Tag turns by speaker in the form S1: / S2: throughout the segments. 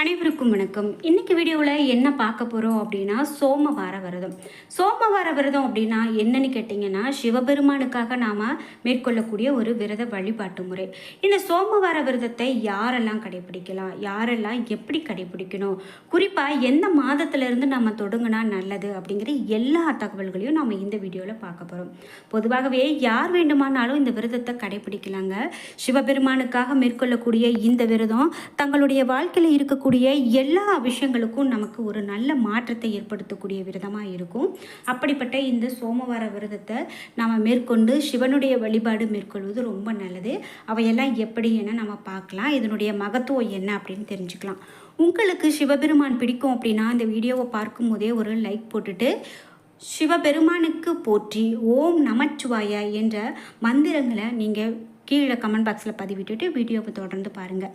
S1: அனைவருக்கும் வணக்கம். இன்னைக்கு வீடியோவில் என்ன பார்க்க போகிறோம் அப்படின்னா சோமவார விரதம். சோமவார விரதம் அப்படின்னா என்னன்னு கேட்டிங்கன்னா சிவபெருமானுக்காக நாம் மேற்கொள்ளக்கூடிய ஒரு விரத வழிபாட்டு முறை. இந்த சோமவார விரதத்தை யாரெல்லாம் கடைபிடிக்கலாம்? யாரெல்லாம் எப்படி கடைபிடிக்கணும்? குறிப்பாக எந்த மாதத்துலேருந்து நம்ம தொடங்கினா நல்லது அப்படிங்கிற எல்லா தகவல்களையும் நம்ம இந்த வீடியோவில் பார்க்க போகிறோம் பொதுவாகவே யார் வேண்டுமானாலும் இந்த விரதத்தை கடைபிடிக்கலாங்க. சிவபெருமானுக்காக மேற்கொள்ளக்கூடிய இந்த விரதம் தங்களுடைய வாழ்க்கையில் இருக்கக்கூடிய எல்லா விஷயங்களுக்கும் நமக்கு ஒரு நல்ல மாற்றத்தை ஏற்படுத்தக்கூடிய விரதமாக இருக்கும். அப்படிப்பட்ட இந்த சோமவார விரதத்தை நாம் மேற்கொண்டு சிவனுடைய வழிபாடு மேற்கொள்வது ரொம்ப நல்லது. அவையெல்லாம் எப்படி என நம்ம பார்க்கலாம். இதனுடைய மகத்துவம் என்ன அப்படின்னு தெரிஞ்சுக்கலாம். உங்களுக்கு சிவபெருமான் பிடிக்கும் அப்படின்னா இந்த வீடியோவை பார்க்கும்போதே ஒரு லைக் போட்டுட்டு சிவபெருமானுக்கு போற்றி ஓம் நமச்சிவாய என்ற மந்திரங்களை நீங்கள் கீழே கமெண்ட் பாக்ஸில் பதிவிட்டுட்டு வீடியோவை தொடர்ந்து பாருங்கள்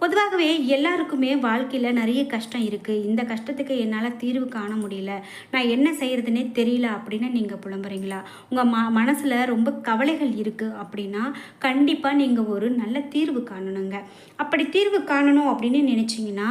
S1: பொதுவாகவே எல்லாருக்குமே வாழ்க்கையில் நிறைய கஷ்டம் இருக்குது இந்த கஷ்டத்துக்கு என்னால் தீர்வு காண முடியல. நான் என்ன செய்கிறதுனே தெரியல அப்படின்னு நீங்கள் புலம்புறீங்களா? உங்கள் ம மனசில் ரொம்ப கவலைகள் இருக்குது அப்படின்னா கண்டிப்பாக நீங்கள் ஒரு நல்ல தீர்வு காணணுங்க. அப்படி தீர்வு காணணும் அப்படின்னு நினச்சிங்கன்னா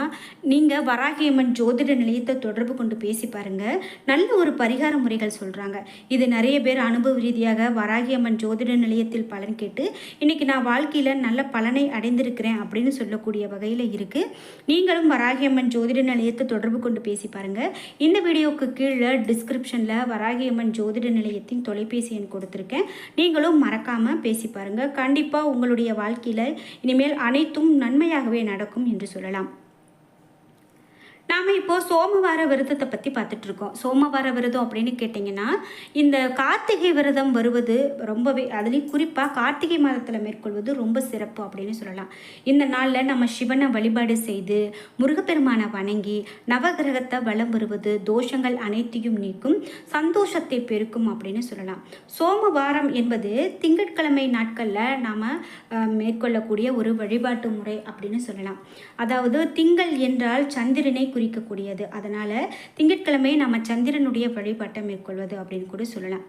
S1: நீங்கள் வராகியம்மன் ஜோதிட நிலையத்தை தொடர்பு கொண்டு பேசி பாருங்கள் நல்ல ஒரு பரிகார முறைகள் சொல்கிறாங்க இது நிறைய பேர் அனுபவ ரீதியாக வராகியம்மன் ஜோதிட நிலையத்தில் பலன் கேட்டு இன்றைக்கி நான் வாழ்க்கையில் நல்ல பலனை அடைந்திருக்கிறேன் அப்படின்னு சொல்லக்கூடிய வகையில் இருக்குது நீங்களும் வராகியம்மன் ஜோதிட நிலையத்தை தொடர்பு கொண்டு பேசி பாருங்கள் இந்த வீடியோவுக்கு கீழே டிஸ்கிரிப்ஷனில் வராகியம்மன் ஜோதிட நிலையத்தின் தொலைபேசி எண் கொடுத்துருக்கேன். நீங்களும் மறக்காமல் பேசி பாருங்கள் கண்டிப்பாக உங்களுடைய வாழ்க்கையில் இனிமேல் அனைத்தும் நன்மையாகவே நடக்கும் என்று சொல்லலாம். நாம் இப்போது சோமவார விரதத்தை பற்றி பார்த்துட்டு இருக்கோம் சோமவார விரதம் அப்படின்னு கேட்டிங்கன்னா இந்த கார்த்திகை விரதம் வருவது ரொம்பவே அதுலேயும் குறிப்பாக கார்த்திகை மாதத்தில் மேற்கொள்வது ரொம்ப சிறப்பு அப்படின்னு சொல்லலாம். இந்த நாளில் நம்ம சிவனை வழிபாடு செய்து முருகப்பெருமானை வணங்கி நவகிரகத்தை வலம் வருவது தோஷங்கள் அனைத்தையும் நீக்கும் சந்தோஷத்தை பெருக்கும் அப்படின்னு சொல்லலாம். சோமவாரம் என்பது திங்கட்கிழமை நாட்களில் நாம் மேற்கொள்ளக்கூடிய ஒரு வழிபாட்டு முறை அப்படின்னு சொல்லலாம். அதாவது திங்கள் என்றால் சந்திரனை குறிக்கக்கூடியது. அதனால் திங்கட்கிழமை நம்ம சந்திரனுடைய வழிபாட்டை மேற்கொள்வது அப்படின்னு கூட சொல்லலாம்.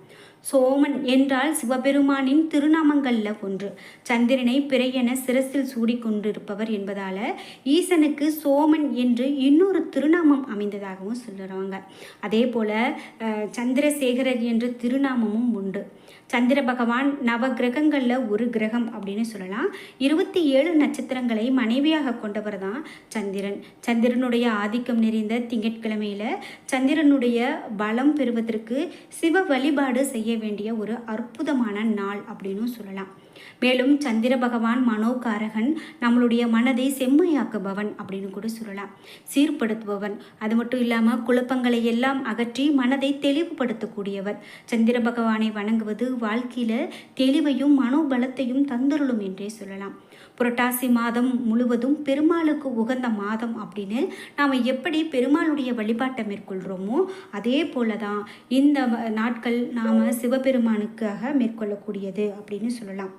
S1: சோமன் என்றால் சிவபெருமானின் திருநாமங்களில் ஒன்று. சந்திரனை பிறையென சிரசில் சூடி கொண்டிருப்பவர் என்பதால் ஈசனுக்கு சோமன் என்று இன்னொரு திருநாமம் அமைந்ததாகவும் சொல்லுறாங்க அதே போல் சந்திரசேகரர் என்ற திருநாமமும் உண்டு. சந்திர பகவான் நவ கிரகங்களில் ஒரு கிரகம் அப்படின்னு சொல்லலாம். இருபத்தி ஏழு நட்சத்திரங்களை மனைவியாக கொண்டவர் தான் சந்திரன். சந்திரனுடைய ஆதிக்கம் நிறைந்த திங்கட்கிழமையில் சந்திரனுடைய பலம் பெறுவதற்கு சிவ வழிபாடு செய்ய வேண்டிய ஒரு அற்புதமான நாள் அப்படின்னு சொல்லலாம். மேலும் சந்திர பகவான் மனோகாரகன் நம்மளுடைய மனதை செம்மையாக்குபவன் அப்படின்னு கூட சொல்லலாம். சீர்படுத்துபவன். அது மட்டும் இல்லாமல் குழப்பங்களை எல்லாம் அகற்றி மனதை தெளிவுபடுத்தக்கூடியவர். சந்திர பகவானை வணங்குவது வாழ்க்கையில் தெளிவையும் மனோபலத்தையும் தந்தருளும் என்றே சொல்லலாம். புரட்டாசி மாதம் முழுவதும் பெருமாளுக்கு உகந்த மாதம் அப்படின்னு நாம் எப்படி பெருமாளுடைய வழிபாட்டை மேற்கொள்கிறோமோ அதே போல தான் இந்த நாட்கள் நாம் சிவபெருமானுக்காக மேற்கொள்ளக்கூடியது அப்படின்னு சொல்லலாம்.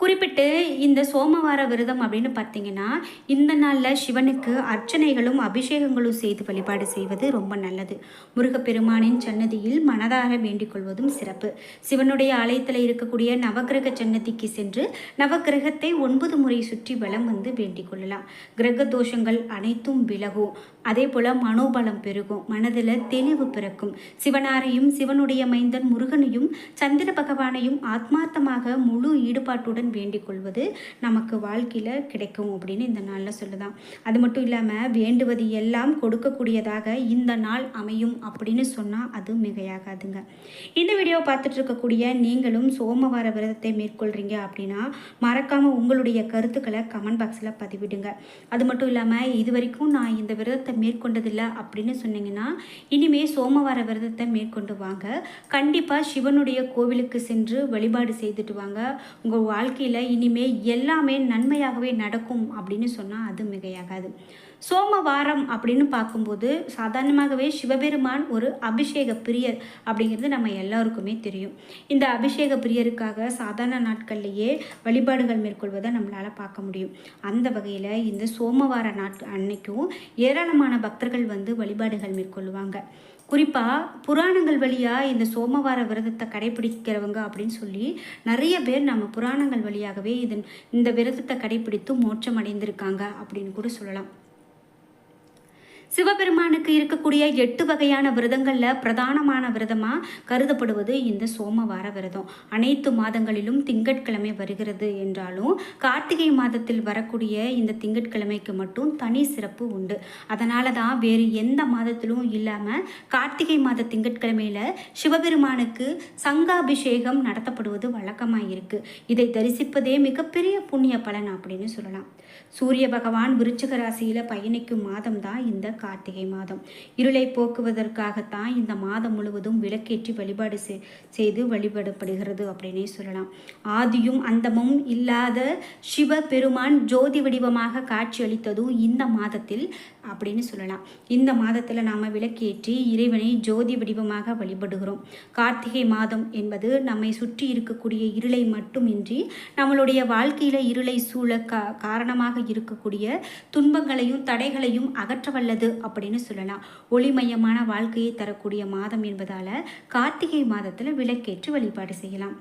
S1: குறிப்பிட்டு இந்த சோமவார விரதம் அப்படின்னு பார்த்தீங்கன்னா இந்த நாளில் சிவனுக்கு அர்ச்சனைகளும் அபிஷேகங்களும் செய்து வழிபாடு செய்வது ரொம்ப நல்லது. முருகப்பெருமானின் சன்னதியில் மனதார வேண்டிக் கொள்வதும் சிறப்பு. சிவனுடைய ஆலயத்தில் இருக்கக்கூடிய நவக்கிரக சன்னதிக்கு சென்று நவக்கிரகத்தை ஒன்பது முறை சுற்றி வலம் வந்து வேண்டிக் கொள்ளலாம். கிரக தோஷங்கள் அனைத்தும் விலகும். அதே போல் மனோபலம் பெருகும். மனதில் தெளிவு பிறக்கும். சிவனாரையும் சிவனுடைய மைந்தன் முருகனையும் சந்திர பகவானையும் ஆத்மார்த்தமாக முழு ஈடுபாட்டுடன் வேண்டிக் கொள்வது நமக்கு வாழ்க்கையில் கிடைக்கும் அப்படின்னு இந்த நாளில் சொல்லுதான். அது மட்டும் இல்லாமல் வேண்டுவது எல்லாம் கொடுக்கக்கூடியதாக இந்த நாள் அமையும் அப்படின்னு சொன்னால் அது மிகையாகாதுங்க. இந்த வீடியோ பார்த்துட்டு இருக்கக்கூடிய நீங்களும் சோமவார விரதத்தை மேற்கொள்கிறீங்க அப்படின்னா மறக்காமல் உங்களுடைய கருத்துக்களை கமெண்ட் பாக்ஸில் பதிவிடுங்க. அது மட்டும் இல்லாமல் இது வரைக்கும் நான் இந்த விரதத்தை மேற்கொண்டதில்லை அப்படின்னு சொன்னீங்கன்னா இனிமே சோமவார விரதத்தை மேற்கொண்டு வாங்க. கண்டிப்பாக சிவனுடைய கோவிலுக்கு சென்று வழிபாடு செய்துட்டு வாங்க. உங்கள் வாழ்க்கை வாழ்க்கையில் இனிமே எல்லாமே நன்மையாகவே நடக்கும் அப்படின்னு சொன்னால் அது மிகையாகாது. சோமவாரம் அப்படின்னு பார்க்கும்போது சாதாரணமாகவே சிவபெருமான் ஒரு அபிஷேக பிரியர் அப்படிங்கிறது நம்ம எல்லாருக்குமே தெரியும். இந்த அபிஷேக பிரியருக்காக சாதாரண நாட்கள்லேயே வழிபாடுகள் மேற்கொள்வதை நம்மளால் பார்க்க முடியும். அந்த வகையில் இந்த சோமவார நாட் அன்னைக்கும் ஏராளமான பக்தர்கள் வந்து வழிபாடுகள் மேற்கொள்வாங்க. குறிப்பாக புராணங்கள் வழியாக இந்த சோமவார விரதத்தை கடைபிடிக்கிறவங்க அப்படின்னு சொல்லி நிறைய பேர் நம்ம புராணங்கள் வழியாகவே இதன் இந்த விரதத்தை கடைபிடித்து மோட்சம் அடைந்திருக்காங்க அப்படின்னு கூட சொல்லலாம். சிவபெருமானுக்கு இருக்கக்கூடிய எட்டு வகையான விரதங்களில் பிரதானமான விரதமாக கருதப்படுவது இந்த சோமவார விரதம். அனைத்து மாதங்களிலும் திங்கட்கிழமை வருகிறது என்றாலும் கார்த்திகை மாதத்தில் வரக்கூடிய இந்த திங்கட்கிழமைக்கு மட்டும் தனி சிறப்பு உண்டு. அதனால தான் வேறு எந்த மாதத்திலும் இல்லாமல் கார்த்திகை மாத திங்கட்கிழமையில் சிவபெருமானுக்கு சங்காபிஷேகம் நடத்தப்படுவது வழக்கமாக இருக்குது இதை தரிசிப்பதே மிகப்பெரிய புண்ணிய பலன் அப்படின்னு சொல்லலாம். சூரிய பகவான் விருச்சிக ராசியில் பயணிக்கும் மாதம் தான் இந்த கார்த்திகை மாதம். இருளை போக்குவதற்காகத்தான் இந்த மாதம் முழுவதும் விளக்கேற்றி வழிபாடு செய்து வழிபடப்படுகிறது அப்படின்னே சொல்லலாம். ஆதியும் அந்தமும் இல்லாத சிவ பெருமான் ஜோதி வடிவமாக காட்சியளித்ததும் இந்த மாதத்தில் அப்படின்னு சொல்லலாம். இந்த மாதத்தில் நாம் விளக்கேற்றி இறைவனை ஜோதி வடிவமாக வழிபடுகிறோம். கார்த்திகை மாதம் என்பது நம்மை சுற்றி இருக்கக்கூடிய இருளை மட்டுமின்றி நம்மளுடைய வாழ்க்கையில் இருளை சூழ கா காரணமாக இருக்கக்கூடிய துன்பங்களையும் தடைகளையும் அகற்றவல்லது அப்படின்னு சொல்லலாம். ஒளிமயமான வாழ்க்கையை தரக்கூடிய மாதம் என்பதால் கார்த்திகை மாதத்தில் விளக்கேற்று வழிபாடு செய்யலாம்.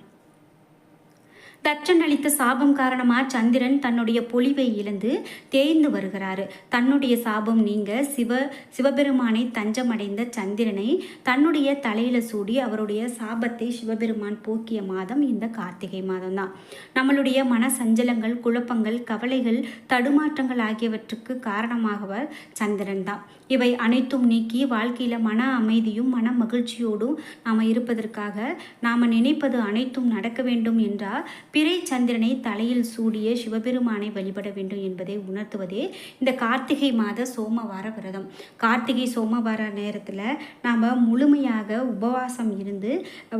S1: தச்சன் அளித்த சாபம் காரணமாக சந்திரன் தன்னுடைய பொலிவை இழந்து தேய்ந்து வருகிறாரு. தன்னுடைய சாபம் நீங்க சிவ சிவபெருமானை தஞ்சமடைந்த சந்திரனை தன்னுடைய தலையில சூடி அவருடைய சாபத்தை சிவபெருமான் போக்கிய மாதம் இந்த கார்த்திகை மாதம் தான் நம்மளுடைய மன சஞ்சலங்கள் குழப்பங்கள் கவலைகள் தடுமாற்றங்கள் ஆகியவற்றுக்கு காரணமாகவர் சந்திரன் தான் இவை அனைத்தும் நீக்கி வாழ்க்கையில் மன அமைதியும் மன மகிழ்ச்சியோடும் நாம் இருப்பதற்காக நாம் நினைப்பது அனைத்தும் நடக்க வேண்டும் என்றால் பிறை சந்திரனை தலையில் சூடிய சிவபெருமானை வழிபட வேண்டும் என்பதை உணர்த்துவதே இந்த கார்த்திகை மாத சோமவார விரதம். கார்த்திகை சோமவார நேரத்தில் நாம் முழுமையாக உபவாசம் இருந்து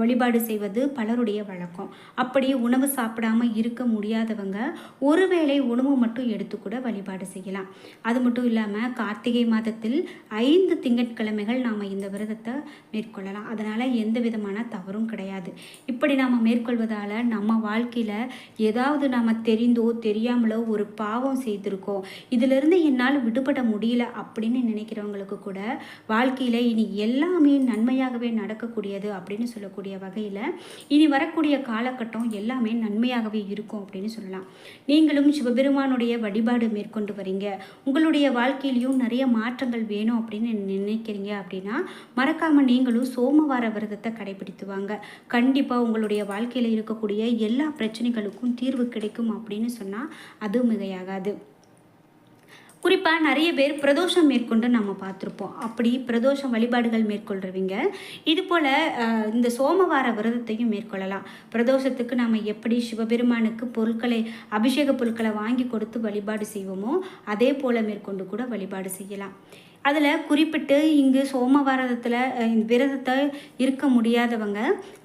S1: வழிபாடு செய்வது பலருடைய வழக்கம். அப்படி உணவு சாப்பிடாம இருக்க முடியாதவங்க ஒருவேளை உணவு மட்டும் எடுத்து கூட வழிபாடு செய்யலாம். அது மட்டும் இல்லாமல் கார்த்திகை மாதத்தில் ஐந்து திங்கட்கிழமைகள் நாம் இந்த விரதத்தை மேற்கொள்ளலாம். அதனால் எந்த விதமான தவறும் கிடையாது. இப்படி நாம் மேற்கொள்வதால் நம்ம வாழ்க்கையில் ஏதாவது நாம் தெரிந்தோ தெரியாமலோ ஒரு பாவம் செய்திருக்கோம். இதிலிருந்து என்னால் விடுபட முடியல அப்படின்னு நினைக்கிறவங்களுக்கு கூட வாழ்க்கையில் இனி எல்லாமே நன்மையாகவே நடக்கக்கூடியது அப்படின்னு சொல்லக்கூடிய வகையில் இனி வரக்கூடிய காலகட்டம் எல்லாமே நன்மையாகவே இருக்கும் அப்படின்னு சொல்லலாம். நீங்களும் சிவபெருமானுடைய வழிபாடு மேற்கொண்டு வரீங்க. உங்களுடைய வாழ்க்கையிலையும் நிறைய மாற்றங்கள் வேணும் அப்படின்னு நினைக்கிறீங்க அப்படின்னா மறக்காமல் நீங்களும் சோமவார விரதத்தை கடைபிடித்துவாங்க கண்டிப்பாக உங்களுடைய வாழ்க்கையில் இருக்கக்கூடிய எல்லா பிரச்சனைகளுக்கும் தீர்வு கிடைக்கும் அப்படின்னு சொன்னால் அது மிகையாகாது. குறிப்பாக நிறைய பேர் பிரதோஷம் மேற்கொண்டு நம்ம பார்த்துருப்போம். அப்படி பிரதோஷம் வழிபாடுகள் மேற்கொள்றவங்க இது போல் இந்த சோமவார விரதத்தையும் மேற்கொள்ளலாம். பிரதோஷத்துக்கு நம்ம எப்படி சிவபெருமானுக்கு பொருட்களை அபிஷேக பொருட்களை வாங்கி கொடுத்து வழிபாடு செய்வோமோ அதே போல் மேற்கொண்டு கூட வழிபாடு செய்யலாம். அதில் குறிப்பிட்டு இங்கு சோமவாரதத்தில் விரதத்தை இருக்க முடியாதவங்க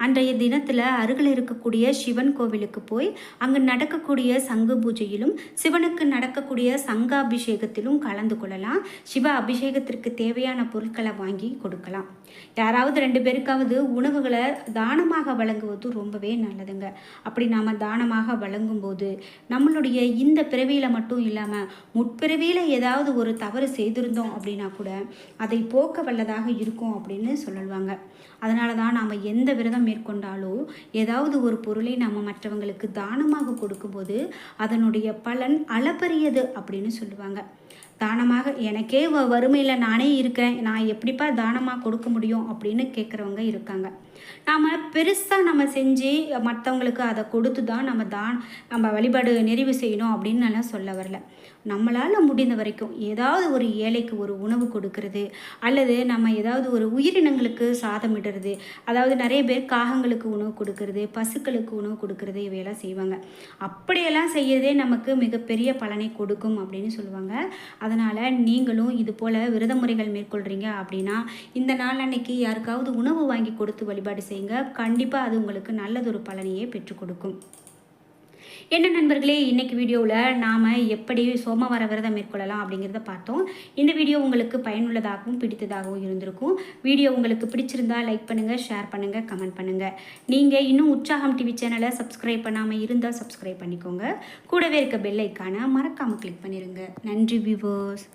S1: அன்றைய தினத்தில் அருகில் இருக்கக்கூடிய சிவன் கோவிலுக்கு போய் அங்கு நடக்கக்கூடிய சங்கு பூஜையிலும் சிவனுக்கு நடக்கக்கூடிய சங்காபிஷேகத்திலும் கலந்து கொள்ளலாம். சிவ அபிஷேகத்திற்கு தேவையான பொருட்களை வாங்கி கொடுக்கலாம். யாராவது ரெண்டு பேருக்காவது உணவுகளை தானமாக வழங்குவது ரொம்பவே நல்லதுங்க. அப்படி நாம் தானமாக வழங்கும்போது நம்மளுடைய இந்த பிறவியில் மட்டும் இல்லாமல் முற்பிறவியில் ஏதாவது ஒரு தவறு செய்திருந்தோம் அப்படின்னா கூட அதை போக்க வல்லதாக இருக்கும் அப்படின்னு சொல்லுவாங்க. அதனால தான் நாம் எந்த விரதம் மேற்கொண்டாலோ ஏதாவது ஒரு பொருளை நம்ம மற்றவங்களுக்கு தானமாக கொடுக்கும்போது அதனுடைய பலன் அளப்பரியது அப்படின்னு சொல்லுவாங்க. தானமாக எனக்கே வ வறுமையில் நானே இருக்கிறேன் நான் எப்படிப்பா தானமாக கொடுக்க முடியும் அப்படின்னு கேட்குறவங்க இருக்காங்க. நாம் பெருசாக நம்ம செஞ்சு மற்றவங்களுக்கு அதை கொடுத்து தான் நம்ம தான் நம்ம வழிபாடு நிறைவு செய்யணும் அப்படின்னு நான் சொல்ல வரல. நம்மளால் முடிந்த வரைக்கும் ஏதாவது ஒரு ஏழைக்கு ஒரு உணவு கொடுக்கறது அல்லது நம்ம ஏதாவது ஒரு உயிரினங்களுக்கு சாதமிடுறது அதாவது நிறைய பேர் காகங்களுக்கு உணவு கொடுக்கறது பசுக்களுக்கு உணவு கொடுக்கறது இவையெல்லாம் செய்வாங்க. அப்படியெல்லாம் செய்யறதே நமக்கு மிகப்பெரிய பலனை கொடுக்கும் அப்படின்னு சொல்லுவாங்க. அதனால் நீங்களும் இது போல் விரத முறைகள் மேற்கொள்கிறீங்க அப்படின்னா இந்த நாள் அன்னைக்கு யாருக்காவது உணவு வாங்கி கொடுத்து வழிபாடு செய்யுங்க. கண்டிப்பாக அது உங்களுக்கு நல்லதொரு பலனையே பெற்றுக் கொடுக்கும். என்ன நண்பர்களே இன்றைக்கி வீடியோவில் நாம் எப்படி சோமவார விரதம் மேற்கொள்ளலாம் அப்படிங்கிறத பார்த்தோம். இந்த வீடியோ உங்களுக்கு பயனுள்ளதாகவும் பிடித்ததாகவும் இருந்திருக்கும். வீடியோ உங்களுக்கு பிடிச்சிருந்தா லைக் பண்ணுங்கள் ஷேர் பண்ணுங்கள் கமெண்ட் பண்ணுங்கள் நீங்கள் இன்னும் உற்சாகம் டிவி சேனலை சப்ஸ்கிரைப் பண்ணாமல் இருந்தால் சப்ஸ்கிரைப் பண்ணிக்கோங்க. கூடவே இருக்க பெல் ஐக்கானை மறக்காமல் கிளிக் பண்ணிடுங்க நன்றி வியூவர்ஸ்